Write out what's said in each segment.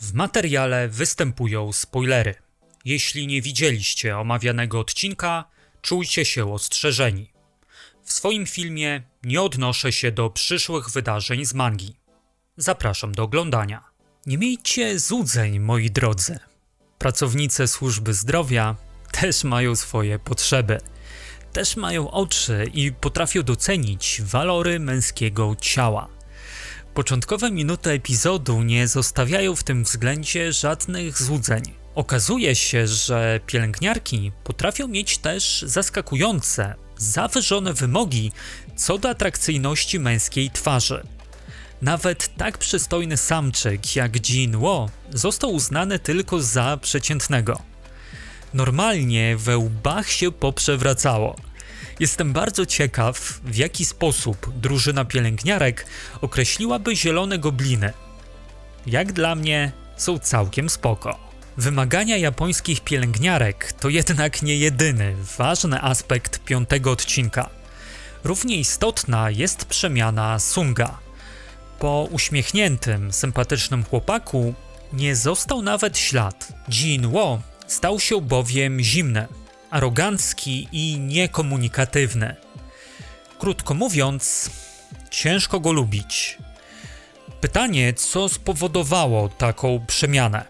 W materiale występują spoilery. Jeśli nie widzieliście omawianego odcinka, czujcie się ostrzeżeni. W swoim filmie nie odnoszę się do przyszłych wydarzeń z mangi. Zapraszam do oglądania. Nie miejcie złudzeń, moi drodzy. Pracownice służby zdrowia też mają swoje potrzeby. Też mają oczy i potrafią docenić walory męskiego ciała. Początkowe minuty epizodu nie zostawiają w tym względzie żadnych złudzeń. Okazuje się, że pielęgniarki potrafią mieć też zaskakujące, zawyżone wymogi co do atrakcyjności męskiej twarzy. Nawet tak przystojny samczyk jak Jin Wo został uznany tylko za przeciętnego. Normalnie we łbach się poprzewracało. Jestem bardzo ciekaw, w jaki sposób drużyna pielęgniarek określiłaby zielone gobliny. Jak dla mnie są całkiem spoko. Wymagania japońskich pielęgniarek to jednak nie jedyny ważny aspekt piątego odcinka. Równie istotna jest przemiana Sunga. Po uśmiechniętym, sympatycznym chłopaku nie został nawet ślad. Jin Wo stał się bowiem zimny, arogancki i niekomunikatywny. Krótko mówiąc, ciężko go lubić. Pytanie, co spowodowało taką przemianę?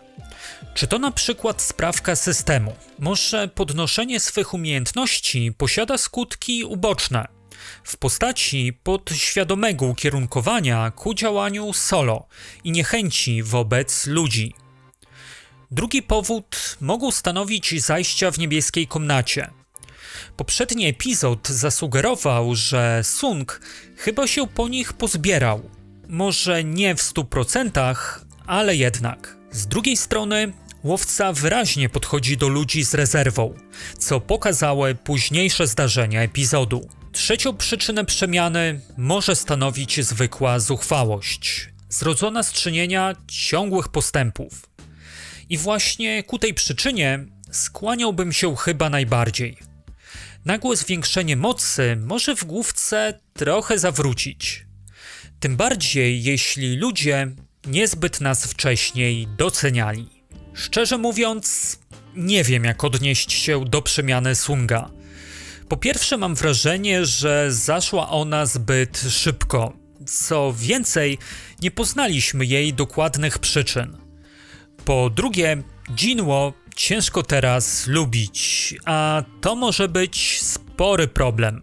Czy to na przykład sprawka systemu? Może podnoszenie swych umiejętności posiada skutki uboczne w postaci podświadomego ukierunkowania ku działaniu solo i niechęci wobec ludzi? Drugi powód mogą stanowić zajścia w niebieskiej komnacie. Poprzedni epizod zasugerował, że Sung chyba się po nich pozbierał. Może nie w stu procentach, ale jednak. Z drugiej strony, łowca wyraźnie podchodzi do ludzi z rezerwą, co pokazały późniejsze zdarzenia epizodu. Trzecią przyczynę przemiany może stanowić zwykła zuchwałość, zrodzona z czynienia ciągłych postępów. I właśnie ku tej przyczynie skłaniałbym się chyba najbardziej. Nagłe zwiększenie mocy może w główce trochę zawrócić. Tym bardziej, jeśli ludzie niezbyt nas wcześniej doceniali. Szczerze mówiąc, nie wiem jak odnieść się do przemiany Sunga. Po pierwsze, mam wrażenie, że zaszła ona zbyt szybko. Co więcej, nie poznaliśmy jej dokładnych przyczyn. Po drugie, Jinwo ciężko teraz lubić, a to może być spory problem.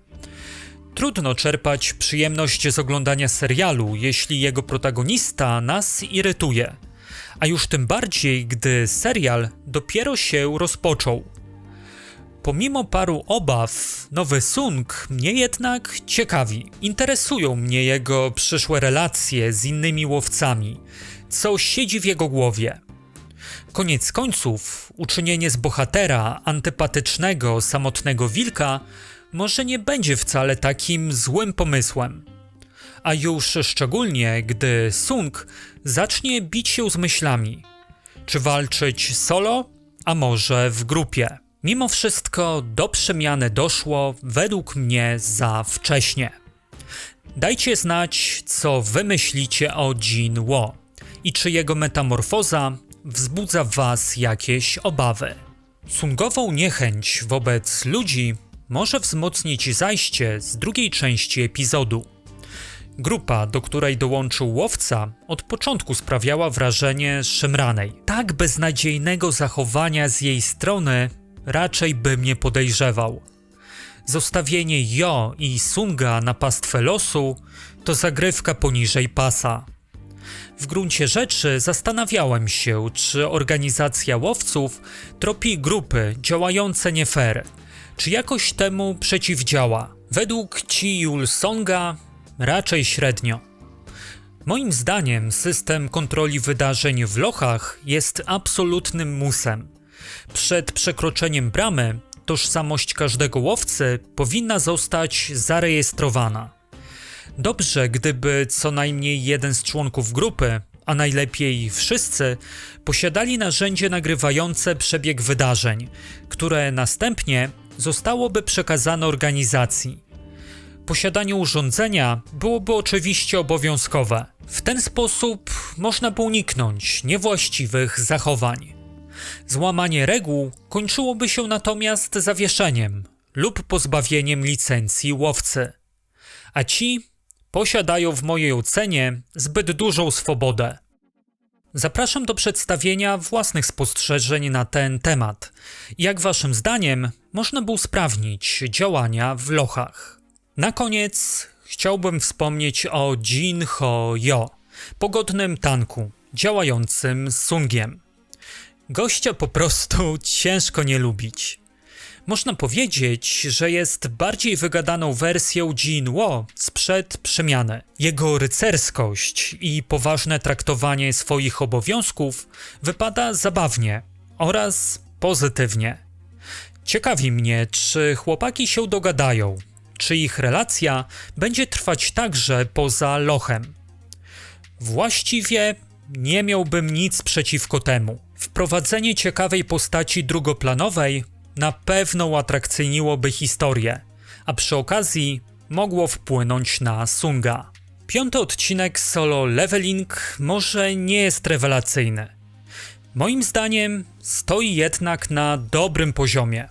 Trudno czerpać przyjemność z oglądania serialu, jeśli jego protagonista nas irytuje, a już tym bardziej, gdy serial dopiero się rozpoczął. Pomimo paru obaw, nowy Sung mnie jednak ciekawi. Interesują mnie jego przyszłe relacje z innymi łowcami, co siedzi w jego głowie. Koniec końców, uczynienie z bohatera antypatycznego, samotnego wilka może nie będzie wcale takim złym pomysłem. A już szczególnie, gdy Sung zacznie bić się z myślami. Czy walczyć solo, a może w grupie? Mimo wszystko do przemiany doszło według mnie za wcześnie. Dajcie znać, co wy myślicie o Jin Wo i czy jego metamorfoza wzbudza w was jakieś obawy. Sungową niechęć wobec ludzi może wzmocnić zajście z drugiej części epizodu. Grupa, do której dołączył łowca, od początku sprawiała wrażenie szemranej. Tak beznadziejnego zachowania z jej strony raczej bym nie podejrzewał. Zostawienie Jo i Sunga na pastwę losu to zagrywka poniżej pasa. W gruncie rzeczy zastanawiałem się, czy organizacja łowców tropi grupy działające nie fair, czy jakoś temu przeciwdziała. Według Ci Yul Songa raczej średnio. Moim zdaniem system kontroli wydarzeń w lochach jest absolutnym musem. Przed przekroczeniem bramy tożsamość każdego łowcy powinna zostać zarejestrowana. Dobrze, gdyby co najmniej jeden z członków grupy, a najlepiej wszyscy, posiadali narzędzie nagrywające przebieg wydarzeń, które następnie zostałoby przekazane organizacji. Posiadanie urządzenia byłoby oczywiście obowiązkowe. W ten sposób można by uniknąć niewłaściwych zachowań. Złamanie reguł kończyłoby się natomiast zawieszeniem lub pozbawieniem licencji łowcy. A ci posiadają w mojej ocenie zbyt dużą swobodę. Zapraszam do przedstawienia własnych spostrzeżeń na ten temat. Jak waszym zdaniem można by usprawnić działania w lochach? Na koniec chciałbym wspomnieć o Jin Ho Yo, pogodnym tanku działającym z Sungiem. Gościa po prostu ciężko nie lubić. Można powiedzieć, że jest bardziej wygadaną wersją Jin Wo sprzed przemiany. Jego rycerskość i poważne traktowanie swoich obowiązków wypada zabawnie oraz pozytywnie. Ciekawi mnie, czy chłopaki się dogadają, czy ich relacja będzie trwać także poza lochem. Właściwie nie miałbym nic przeciwko temu. Wprowadzenie ciekawej postaci drugoplanowej na pewno uatrakcyjniłoby historię, a przy okazji mogło wpłynąć na Sunga. Piąty odcinek solo leveling może nie jest rewelacyjny. Moim zdaniem stoi jednak na dobrym poziomie.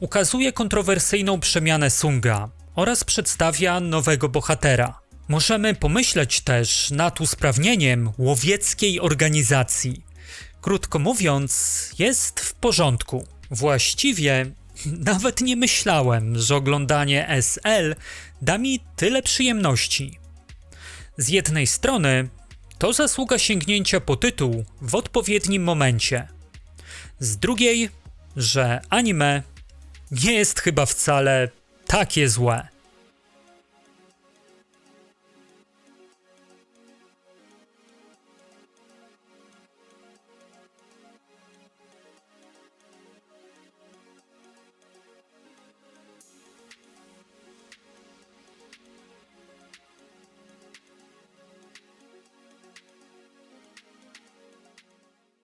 Ukazuje kontrowersyjną przemianę Sunga oraz przedstawia nowego bohatera. Możemy pomyśleć też nad usprawnieniem łowieckiej organizacji. Krótko mówiąc, jest w porządku. Właściwie nawet nie myślałem, że oglądanie SL da mi tyle przyjemności. Z jednej strony to zasługa sięgnięcia po tytuł w odpowiednim momencie. Z drugiej, że anime nie jest chyba wcale takie złe.